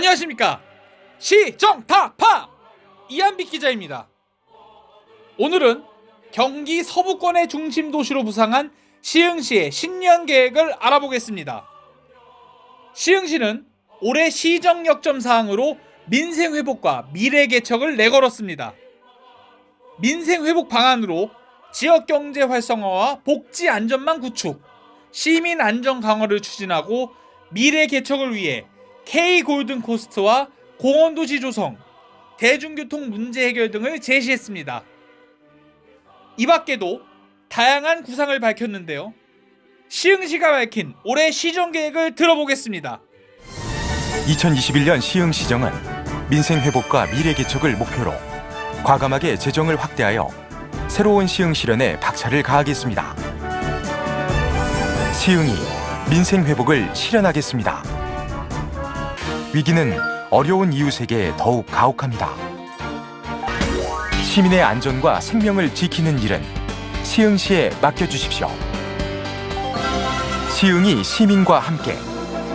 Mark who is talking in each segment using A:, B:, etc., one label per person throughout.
A: 안녕하십니까 시정타파 이한빛 기자입니다. 오늘은 경기 서부권의 중심 도시로 부상한 시흥시의 신년 계획을 알아보겠습니다. 시흥시는 올해 시정 역점 사항으로 민생 회복과 미래 개척을 내걸었습니다. 민생 회복 방안으로 지역 경제 활성화와 복지 안전망 구축, 시민 안전 강화를 추진하고 미래 개척을 위해 K 골든 코스트와 공원 도시 조성, 대중교통 문제 해결 등을 제시했습니다. 이 밖에도 다양한 구상을 밝혔는데요. 시흥시가 밝힌 올해 시정 계획을 들어보겠습니다.
B: 2021년 시흥시정은 민생 회복과 미래 개척을 목표로 과감하게 재정을 확대하여 새로운 시흥 실현에 박차를 가하겠습니다. 시흥이 민생 회복을 실현하겠습니다. 위기는 어려운 이웃에게 더욱 가혹합니다. 시민의 안전과 생명을 지키는 일은 시흥시에 맡겨주십시오. 시흥이 시민과 함께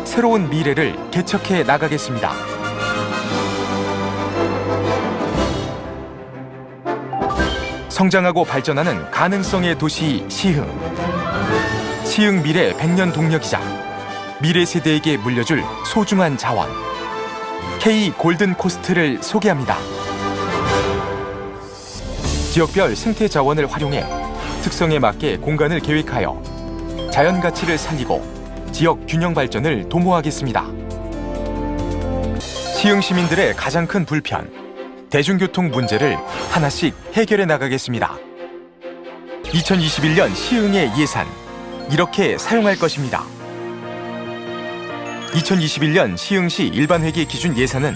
B: 새로운 미래를 개척해 나가겠습니다. 성장하고 발전하는 가능성의 도시 시흥. 시흥 미래 100년 동력이자 미래 세대에게 물려줄 소중한 자원. K 골든 코스트를 소개합니다. 지역별 생태 자원을 활용해 특성에 맞게 공간을 계획하여 자연 가치를 살리고 지역 균형 발전을 도모하겠습니다. 시흥 시민들의 가장 큰 불편, 대중교통 문제를 하나씩 해결해 나가겠습니다. 2021년 시흥의 예산 이렇게 사용할 것입니다. 2021년 시흥시 일반회계 기준 예산은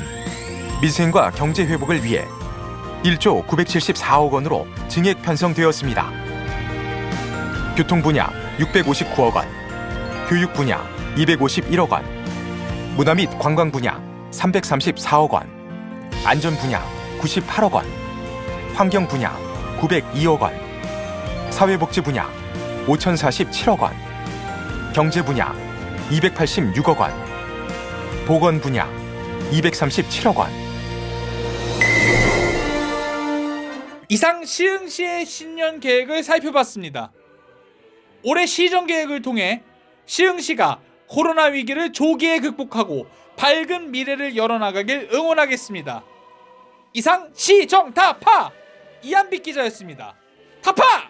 B: 민생과 경제 회복을 위해 1조 974억 원으로 증액 편성되었습니다. 교통 분야 659억 원, 교육 분야 251억 원, 문화 및 관광 분야 334억 원, 안전 분야 98억 원, 환경 분야 902억 원, 사회복지 분야 5,047억 원, 경제 분야 286억 원, 보건 분야 237억 원.
A: 이상 시흥시의 신년 계획을 살펴봤습니다. 올해 시정 계획을 통해 시흥시가 코로나 위기를 조기에 극복하고 밝은 미래를 열어나가길 응원하겠습니다. 이상 시정타파 이한빛 기자였습니다. 타파!